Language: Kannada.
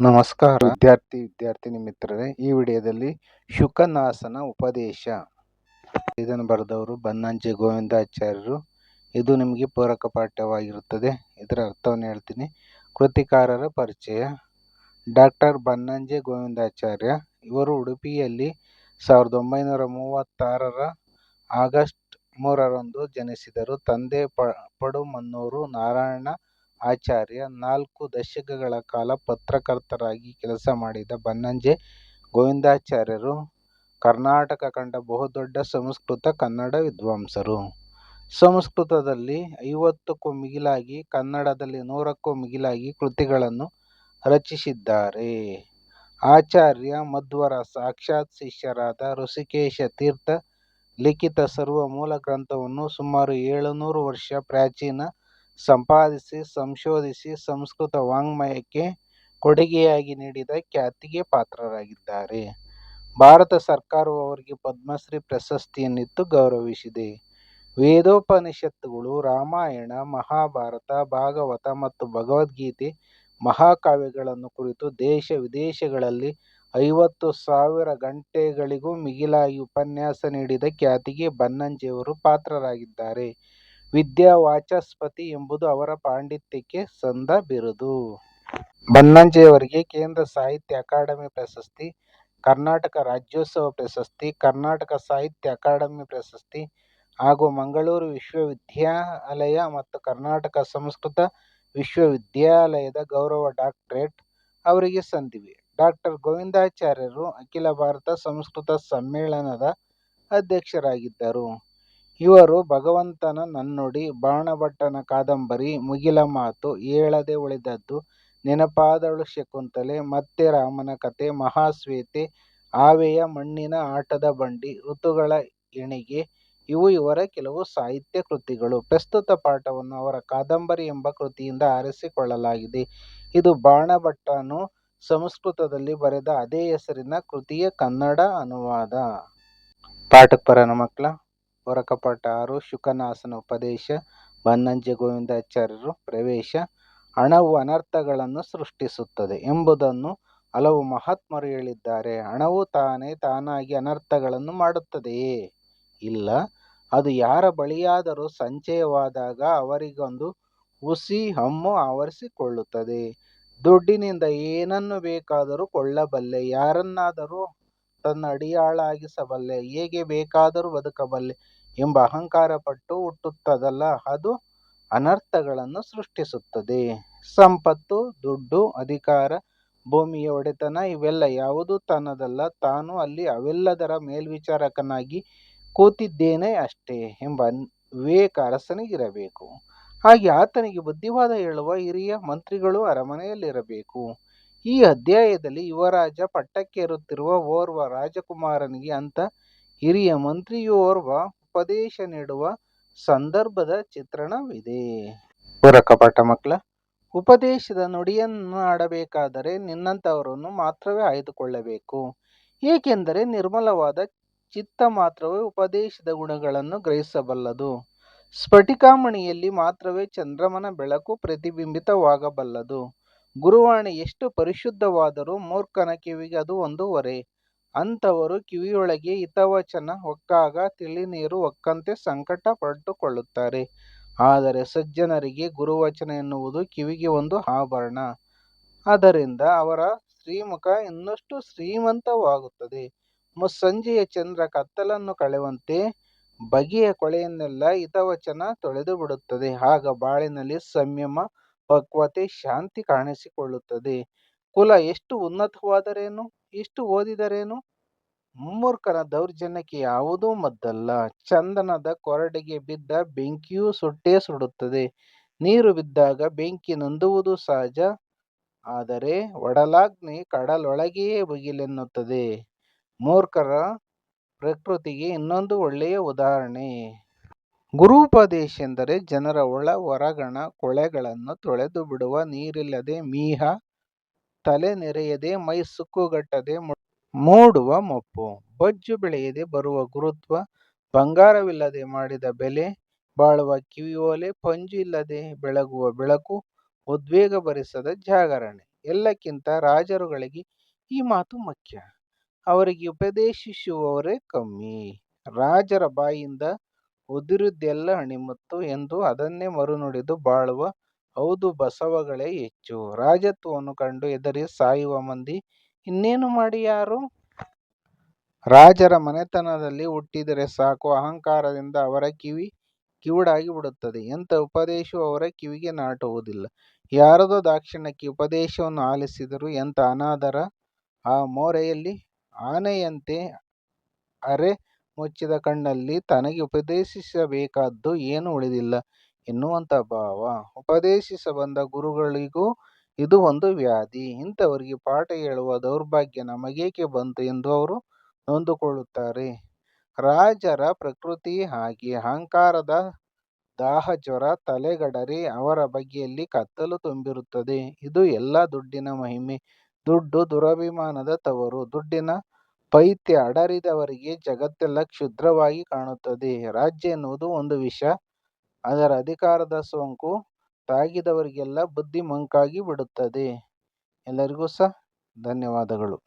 ನಮಸ್ಕಾರ, ವಿದ್ಯಾರ್ಥಿ ವಿದ್ಯಾರ್ಥಿನಿ ಮಿತ್ರರೇ ಈ ವಿಡಿಯೋದಲ್ಲಿ ಶುಕನಾಸನ ಉಪದೇಶ. ಇದನ್ನು ಬರೆದವರು ಬನ್ನಂಜೆ ಗೋವಿಂದಾಚಾರ್ಯರು. ಇದು ನಿಮಗೆ ಪೂರಕ ಪಾಠವಾಗಿರುತ್ತದೆ. ಇದರ ಅರ್ಥವನ್ನು ಹೇಳ್ತೀನಿ. ಕೃತಿಕಾರರ ಪರಿಚಯ. ಡಾಕ್ಟರ್ ಬನ್ನಂಜೆ ಗೋವಿಂದಾಚಾರ್ಯ ಇವರು ಉಡುಪಿಯಲ್ಲಿ ಸಾವಿರದ ಒಂಬೈನೂರ ಮೂವತ್ತಾರರ ಆಗಸ್ಟ್ ಮೂರರಂದು ಜನಿಸಿದರು. ತಂದೆ ಪ, ಪಡುಮನ್ನೂರು ನಾರಾಯಣ ಆಚಾರ್ಯ, ನಾಲ್ಕು ದಶಕಗಳ ಕಾಲ ಪತ್ರಕರ್ತರಾಗಿ ಕೆಲಸ ಮಾಡಿದ ಬನ್ನಂಜೆ, ಗೋವಿಂದಾಚಾರ್ಯರು ಕರ್ನಾಟಕ ಕಂಡ ಬಹುದೊಡ್ಡ ಸಂಸ್ಕೃತ ಕನ್ನಡ ವಿದ್ವಾಂಸರು. ಸಂಸ್ಕೃತದಲ್ಲಿ ಐವತ್ತಕ್ಕೂ ಮಿಗಿಲಾಗಿ, ಕನ್ನಡದಲ್ಲಿ ನೂರಕ್ಕೂ ಮಿಗಿಲಾಗಿ ಕೃತಿಗಳನ್ನು ರಚಿಸಿದ್ದಾರೆ. ಆಚಾರ್ಯ ಮಧ್ವರ ಸಾಕ್ಷಾತ್ ಶಿಷ್ಯರಾದ ಋಷಿಕೇಶ ತೀರ್ಥ ಲಿಖಿತ ಸರ್ವ ಮೂಲ ಗ್ರಂಥವನ್ನು ಸುಮಾರು ಏಳುನೂರು ವರ್ಷ ಪ್ರಾಚೀನ ಸಂಪಾದಿಸಿ, ಸಂಶೋಧಿಸಿ, ಸಂಸ್ಕೃತ ವಾಂಗ್ಮಯಕ್ಕೆ ಕೊಡುಗೆಯಾಗಿ ನೀಡಿದ ಖ್ಯಾತಿಗೆ ಪಾತ್ರರಾಗಿದ್ದಾರೆ. ಭಾರತ ಸರ್ಕಾರವು ಅವರಿಗೆ ಪದ್ಮಶ್ರೀ ಪ್ರಶಸ್ತಿಯನ್ನಿತ್ತು ಗೌರವಿಸಿದೆ. ವೇದೋಪನಿಷತ್ತುಗಳು, ರಾಮಾಯಣ, ಮಹಾಭಾರತ, ಭಾಗವತ ಮತ್ತು ಭಗವದ್ಗೀತೆ ಮಹಾಕಾವ್ಯಗಳನ್ನು ಕುರಿತು ದೇಶ ವಿದೇಶಗಳಲ್ಲಿ ಐವತ್ತು ಸಾವಿರ ಗಂಟೆಗಳಿಗೂ ಮಿಗಿಲಾಗಿ ಉಪನ್ಯಾಸ ನೀಡಿದ ಖ್ಯಾತಿಗೆ ಬನ್ನಂಜೆಯವರು ಪಾತ್ರರಾಗಿದ್ದಾರೆ. ವಿದ್ಯಾ ವಾಚಸ್ಪತಿ ಎಂಬುದು ಅವರ ಪಾಂಡಿತ್ಯಕ್ಕೆ ಸಂದ ಬಿರುದು. ಬನ್ನಂಜೆಯವರಿಗೆ ಕೇಂದ್ರ ಸಾಹಿತ್ಯ ಅಕಾಡೆಮಿ ಪ್ರಶಸ್ತಿ, ಕರ್ನಾಟಕ ರಾಜ್ಯೋತ್ಸವ ಪ್ರಶಸ್ತಿ, ಕರ್ನಾಟಕ ಸಾಹಿತ್ಯ ಅಕಾಡೆಮಿ ಪ್ರಶಸ್ತಿ ಹಾಗೂ ಮಂಗಳೂರು ವಿಶ್ವವಿದ್ಯಾಲಯ ಮತ್ತು ಕರ್ನಾಟಕ ಸಂಸ್ಕೃತ ವಿಶ್ವವಿದ್ಯಾಲಯದ ಗೌರವ ಡಾಕ್ಟರೇಟ್ ಅವರಿಗೆ ಸಂದಿವೆ. ಡಾಕ್ಟರ್ ಗೋವಿಂದಾಚಾರ್ಯರು ಅಖಿಲ ಭಾರತ ಸಂಸ್ಕೃತ ಸಮ್ಮೇಳನದ ಅಧ್ಯಕ್ಷರಾಗಿದ್ದರು. ಇವರು ಭಗವಂತನ ನನ್ನುಡಿ, ಬಾಣಭಟ್ಟನ ಕಾದಂಬರಿ, ಮುಗಿಲ ಮಾತು, ಏಳದೆ ಉಳಿದದ್ದು, ನೆನಪಾದಳು ಶಕುಂತಲೆ, ಮತ್ತೆ ರಾಮನ ಕಥೆ ಮಹಾಸ್ವೇತೆ ಆವೆಯ ಮಣ್ಣಿನ ಆಟದ ಬಂಡಿ, ಋತುಗಳ ಎಣಿಗೆ, ಇವು ಇವರ ಕೆಲವು ಸಾಹಿತ್ಯ ಕೃತಿಗಳು. ಪ್ರಸ್ತುತ ಪಾಠವನ್ನು ಅವರ ಕಾದಂಬರಿ ಎಂಬ ಕೃತಿಯಿಂದ ಆರಿಸಿಕೊಳ್ಳಲಾಗಿದೆ. ಇದು ಬಾಣಭಟ್ಟನು ಸಂಸ್ಕೃತದಲ್ಲಿ ಬರೆದ ಅದೇ ಹೆಸರಿನ ಕೃತಿಯ ಕನ್ನಡ ಅನುವಾದ. ಪಾಠಕ್ಕೆ ಬರೋಣ ಮಕ್ಕಳ ಆರು ಶುಕನಾಸನ ಉಪದೇಶ, ಬನ್ನಂಜೆ ಗೋವಿಂದಾಚಾರ್ಯರು ಪ್ರವೇಶ, ಹಣವು ಅನರ್ಥಗಳನ್ನು ಸೃಷ್ಟಿಸುತ್ತದೆ ಎಂಬುದನ್ನು ಹಲವು ಮಹಾತ್ಮರು ಹೇಳಿದ್ದಾರೆ. ಹಣವು ತಾನೇ ತಾನಾಗಿ ಅನರ್ಥಗಳನ್ನು ಮಾಡುತ್ತದೆಯೇ? ಇಲ್ಲ. ಅದು ಯಾರ ಬಳಿಯಾದರೂ ಸಂಚಯವಾದಾಗ ಅವರಿಗೊಂದು ಹುಸಿ ಹಮ್ಮು ಆವರಿಸಿಕೊಳ್ಳುತ್ತದೆ. ದುಡ್ಡಿನಿಂದ ಏನನ್ನು ಬೇಕಾದರೂ ಕೊಳ್ಳಬಲ್ಲೆ, ಯಾರನ್ನಾದರೂ ತನ್ನ ಅಡಿಯಾಳಾಗಿಸಬಲ್ಲೆ ಹೇಗೆ ಬೇಕಾದರೂ ಬದುಕಬಲ್ಲೆ ಎಂಬ ಅಹಂಕಾರ ಪಟ್ಟು ಹುಟ್ಟುತ್ತದಲ್ಲ, ಅದು ಅನರ್ಥಗಳನ್ನು ಸೃಷ್ಟಿಸುತ್ತದೆ. ಸಂಪತ್ತು, ದುಡ್ಡು, ಅಧಿಕಾರ, ಭೂಮಿಯ ಒಡೆತನ ಇವೆಲ್ಲ ಯಾವುದೂ ತನ್ನದಲ್ಲ, ತಾನು ಅಲ್ಲಿ ಅವೆಲ್ಲದರ ಮೇಲ್ವಿಚಾರಕನಾಗಿ ಕೂತಿದ್ದೇನೆ ಅಷ್ಟೇ ಎಂಬ ವಿವೇಕ ಅರಸನಿಗಿರಬೇಕು. ಹಾಗೆ ಆತನಿಗೆ ಬುದ್ಧಿವಾದ ಹೇಳುವ ಹಿರಿಯ ಮಂತ್ರಿಗಳು ಅರಮನೆಯಲ್ಲಿರಬೇಕು. ಈ ಅಧ್ಯಾಯದಲ್ಲಿ ಯುವರಾಜ ಪಟ್ಟಕ್ಕೇರುತ್ತಿರುವ ಓರ್ವ ರಾಜಕುಮಾರನಿಗೆ ಅಂತ ಹಿರಿಯ ಮಂತ್ರಿಯೋರ್ವ ಉಪದೇಶ ನೀಡುವ ಸಂದರ್ಭದ ಚಿತ್ರಣವಿದೆ. ಪಾಠ ಮಕ್ಕಳ ಉಪದೇಶದ ನುಡಿಯನ್ನಾಡಬೇಕಾದರೆ ನಿನ್ನಂಥವರನ್ನು ಮಾತ್ರವೇ ಆಯ್ದುಕೊಳ್ಳಬೇಕು. ಏಕೆಂದರೆ ನಿರ್ಮಲವಾದ ಚಿತ್ತ ಮಾತ್ರವೇ ಉಪದೇಶದ ಗುಣಗಳನ್ನು ಗ್ರಹಿಸಬಲ್ಲದು. ಸ್ಫಟಿಕಾಮಣಿಯಲ್ಲಿ ಮಾತ್ರವೇ ಚಂದ್ರಮನ ಬೆಳಕು ಪ್ರತಿಬಿಂಬಿತವಾಗಬಲ್ಲದು. ಗುರುವಾಣಿ ಎಷ್ಟು ಪರಿಶುದ್ಧವಾದರೂ ಮೂರ್ಖನ ಕಿವಿಗೆ ಅದು ಒಂದು ಹೊರೆ. ಅಂಥವರು ಕಿವಿಯೊಳಗೆ ಹಿತವಚನ ಹೊಕ್ಕಾಗ ತಿಳಿನೀರು ಹೊಕ್ಕಂತೆ ಸಂಕಟ ಪಟ್ಟುಕೊಳ್ಳುತ್ತಾರೆ ಆದರೆ ಸಜ್ಜನರಿಗೆ ಗುರುವಚನ ಎನ್ನುವುದು ಕಿವಿಗೆ ಒಂದು ಆಭರಣ. ಅದರಿಂದ ಅವರ ಶ್ರೀಮುಖ ಇನ್ನಷ್ಟು ಶ್ರೀಮಂತವಾಗುತ್ತದೆ. ಮುಸ್ಸಂಜೆಯ ಚಂದ್ರ ಕತ್ತಲನ್ನು ಕಳೆವಂತೆ ಬಗೆಯ ಕೊಳೆಯನ್ನೆಲ್ಲ ಹಿತವಚನ ತೊಳೆದು ಬಿಡುತ್ತದೆ ಆಗ ಬಾಳಿನಲ್ಲಿ ಸಂಯಮ ಪಕ್ವತೆ ಶಾಂತಿ ಕಾಣಿಸಿಕೊಳ್ಳುತ್ತದೆ. ಕುಲ ಎಷ್ಟು ಉನ್ನತವಾದರೇನು, ಎಷ್ಟು ಓದಿದರೇನು? ಮೂರ್ಖನ ದೌರ್ಜನ್ಯಕ್ಕೆ ಯಾವುದೂ ಮದ್ದಲ್ಲ. ಚಂದನದ ಕೊರಡೆಗೆ ಬಿದ್ದ ಬೆಂಕಿಯೂ ಸುಟ್ಟೇ ಸುಡುತ್ತದೆ. ನೀರು ಬಿದ್ದಾಗ ಬೆಂಕಿ ನಂದುವುದು ಸಹಜ. ಆದರೆ ಒಡಲಾಗ್ನಿ ಕಡಲೊಳಗೆಯೇ ಬುಗಿಲೆನ್ನುತ್ತದೆ ಮೂರ್ಖರ ಪ್ರಕೃತಿಗೆ ಇನ್ನೊಂದು ಒಳ್ಳೆಯ ಉದಾಹರಣೆ. ಗುರೂಪದೇಶ ಎಂದರೆ ಜನರ ಒಳ ಹೊರಗಣ ಕೊಳೆಗಳನ್ನು ತೊಳೆದು ಬಿಡುವ ನೀರಿಲ್ಲದೆ ಮೀಹ ತಲೆ ನೆರೆಯದೆ ಮೈ ಸುಕ್ಕುಗಟ್ಟದೆ ಮೂಡುವ ಮೊಪ್ಪು. ಬೊಜ್ಜು ಬೆಳೆಯದೆ ಬರುವ ಗುರುತ್ವ ಬಂಗಾರವಿಲ್ಲದೆ ಮಾಡಿದ ಬೆಲೆ ಬಾಳುವ ಕಿವಿಯೋಲೆ ಪಂಜು ಇಲ್ಲದೆ ಬೆಳಗುವ ಬೆಳಕು ಉದ್ವೇಗ ಭರಿಸದ ಜಾಗರಣೆ. ಎಲ್ಲಕ್ಕಿಂತ ರಾಜರುಗಳಿಗೆ ಈ ಮಾತು ಮುಖ್ಯ. ಅವರಿಗೆ ಉಪದೇಶಿಸುವವರೇ ಕಮ್ಮಿ. ರಾಜರ ಬಾಯಿಂದ ಉದುರಿದ್ದೆಲ್ಲ ಅಣಿಮುತ್ತು ಎಂದು ಅದನ್ನೇ ಮರುನುಡಿದು ಬಾಳುವ ಹೌದು, ಬಸವಗಳೇ ಹೆಚ್ಚು. ರಾಜತ್ವವನ್ನು ಕಂಡು ಹೆದರಿ ಸಾಯುವ ಮಂದಿ ಇನ್ನೇನು ಮಾಡಿಯಾರು ರಾಜರ ಮನೆತನದಲ್ಲಿ ಹುಟ್ಟಿದರೆ ಸಾಕು. ಅಹಂಕಾರದಿಂದ ಅವರ ಕಿವಿ ಕಿವುಡಾಗಿ ಬಿಡುತ್ತದೆ. ಎಂಥ ಉಪದೇಶವು ಅವರ ಕಿವಿಗೆ ನಾಟುವುದಿಲ್ಲ. ಯಾರದೋ ದಾಕ್ಷಿಣ್ಯಕ್ಕೆ ಉಪದೇಶವನ್ನು ಆಲಿಸಿದರೂ ಎಂಥ ಅನಾದರ? ಆ ಮೋರೆಯಲ್ಲಿ ಆನೆಯಂತೆ ಅರೆ ಮುಚ್ಚಿದ ಕಣ್ಣಲ್ಲಿ ತನಗೆ ಉಪದೇಶಿಸಬೇಕಾದ್ದು ಏನೂ ಉಳಿದಿಲ್ಲ. ಎನ್ನುವಂಥ ಭಾವ ಉಪದೇಶಿಸ ಬಂದ ಗುರುಗಳಿಗೂ ಇದು ಒಂದು ವ್ಯಾಧಿ. ಇಂಥವರಿಗೆ ಪಾಠ ಹೇಳುವ ದೌರ್ಭಾಗ್ಯ ನಮಗೇಕೆ ಬಂತು ಎಂದು ಅವರು ನೊಂದುಕೊಳ್ಳುತ್ತಾರೆ. ರಾಜರ ಪ್ರಕೃತಿ ಹಾಗೆ ಅಹಂಕಾರದ ದಾಹ ಜ್ವರ ತಲೆಗಡರಿ ಅವರ ಬಗೆಯಲ್ಲಿ ಕತ್ತಲು ತುಂಬಿರುತ್ತದೆ. ಇದು ಎಲ್ಲ ದುಡ್ಡಿನ ಮಹಿಮೆ. ದುಡ್ಡು ದುರಭಿಮಾನದ ತವರು. ದುಡ್ಡಿನ ಪೈತ್ಯ ಅಡರಿದವರಿಗೆ ಜಗತ್ತೆಲ್ಲ ಕ್ಷುದ್ರವಾಗಿ ಕಾಣುತ್ತದೆ. ರಾಜ್ಯ ಎನ್ನುವುದು ಒಂದು ವಿಷ. ಅದರ ಅಧಿಕಾರದ ಸೋಂಕು ತಾಗಿದವರಿಗೆಲ್ಲ ಬುದ್ಧಿ ಮಂಕಾಗಿ ಬಿಡುತ್ತದೆ. ಎಲ್ಲರಿಗೂ ಸಹ ಧನ್ಯವಾದಗಳು.